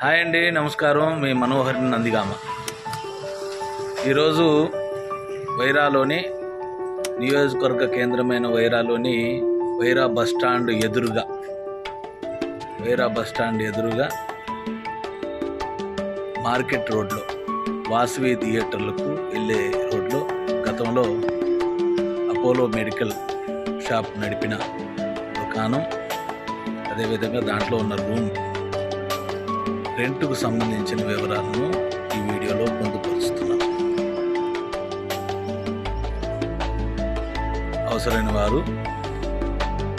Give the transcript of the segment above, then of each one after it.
Hi అండి నమస్కారం. మీ మనోహర్ నందిగామ. ఈరోజు వైరాలోని నియోజకవర్గ కేంద్రమైన వైరాలోని వైరా బస్ స్టాండ్ ఎదురుగా వైరా బస్ స్టాండ్ ఎదురుగా మార్కెట్ రోడ్లో వాసవి థియేటర్లకు వెళ్ళే రోడ్లో గతంలో అపోలో మెడికల్ షాప్ నడిపిన దుకాణం. అదేవిధంగా దాంట్లో ఉన్న రూమ్ రెంట్కు సంబంధించిన వివరాలను ఈ వీడియోలో పొందుపరుస్తున్నాం అవసరమైన వారు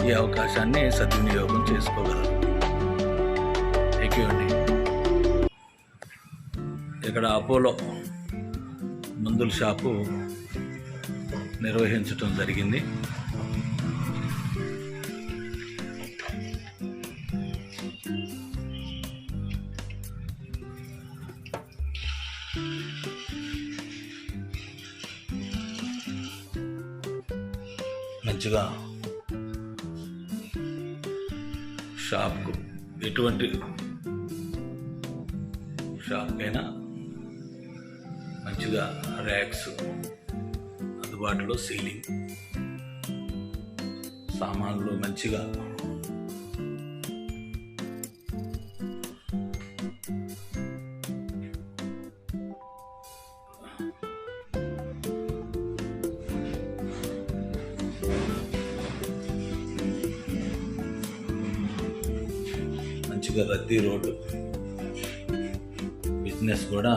ఈ అవకాశాన్ని సద్వినియోగం చేసుకోగలరు. థ్యాంక్ యూ అండి. ఇక్కడ అపోలో మందుల షాపు నిర్వహించటం జరిగింది. మంచిగా షాప్కు ఎటువంటి షాప్కైనా మంచిగా ర్యాక్స్ అందుబాటులో సీలింగ్ సామాన్లు మంచిగా మంచిగా రద్దీ రోడ్డు. బిజినెస్ కూడా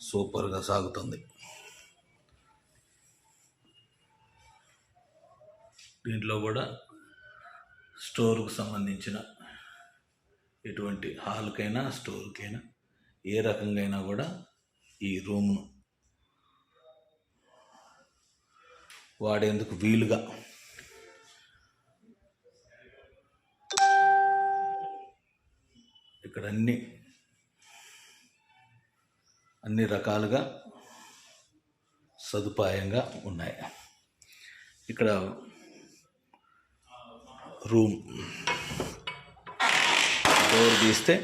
సూపర్గా సాగుతుంది. దీంట్లో కూడా స్టోర్కు సంబంధించిన ఎటువంటి హాల్కైనా స్టోర్కైనా ఏ రకంగా అయినా కూడా ఈ రూమ్ను వాడేందుకు వీలుగా. ఇక్కడ అన్ని అన్ని రకాలుగా సదుపాయంగా ఉన్నాయి. ఇక్కడ రూమ్ డోర్ తీస్తే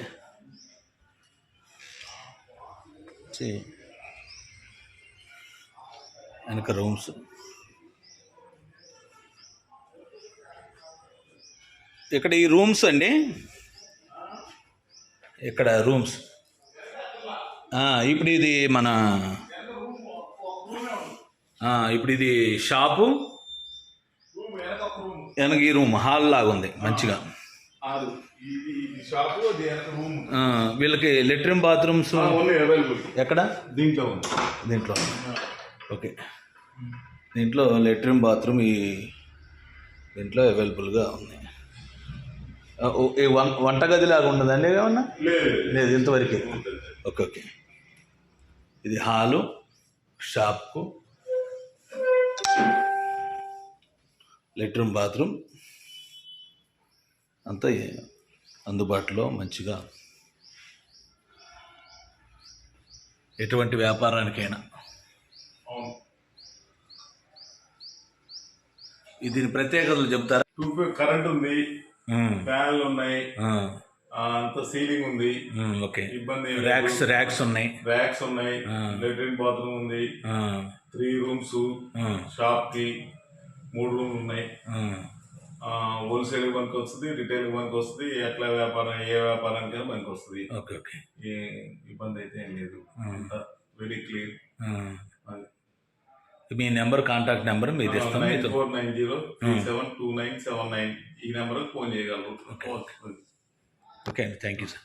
వెనక రూమ్స్ ఇక్కడ ఈ రూమ్స్ అండి. ఇక్కడ రూమ్స్. ఆ, ఇప్పుడు ఇది మన ఆ, ఇప్పుడు ఇది షాపు. వెనక ఈ రూమ్ హాల్ లాగా ఉంది మంచిగా. వీళ్ళకి లెట్రిన్ బాత్రూమ్స్. ఎక్కడ? దీంట్లో ఉంది. దీంట్లో. ఓకే. దీంట్లో లెట్రిన్ బాత్రూమ్ ఈ దీంట్లో అవైలబుల్గా ఓ- ఈ వంటగది లాగా ఉండదండి ఏమన్నా? లేదు. ఇంతవరకు. Okay okay. ఇది హాలు షాప్కు. లెట్రూమ్ బాత్రూమ్. అంతా అందుబాటులో మంచిగా. ఎటువంటి వ్యాపారానికైనా. దీని ప్రత్యేకతలు చెప్తారా? కరెంట్ ఉంది. ఫ్యాన్లు ఉన్నాయి. అంత సీలింగ్ ఉంది. ఓకే. ఇబ్బంది. ర్యాక్స్ ర్యాక్స్ ఉన్నాయి. ర్యాక్స్ ఉన్నాయి. లెట్రిన్ బాత్రూమ్ ఉంది. త్రీ రూమ్స్ షాప్కి మూడు రూమ్లు ఉన్నాయి. హోల్సేల్ పనికి వస్తుంది రిటైల్ పనికి వస్తుంది ఎట్లా వ్యాపారం ఏ వ్యాపారానికైనా పనికి వస్తుంది ఓకే ఓకే. ఇబ్బంది అయితే ఏం లేదు. Very clear. మీ నెంబర్ కాంటాక్ట్ నెంబర్ మీది ఇస్తాం మీతో four nine zero three seven two nine seven nine ఈ నెంబర్ ఫోన్ చేయగలరు. ఓకే అండి. Thank you sir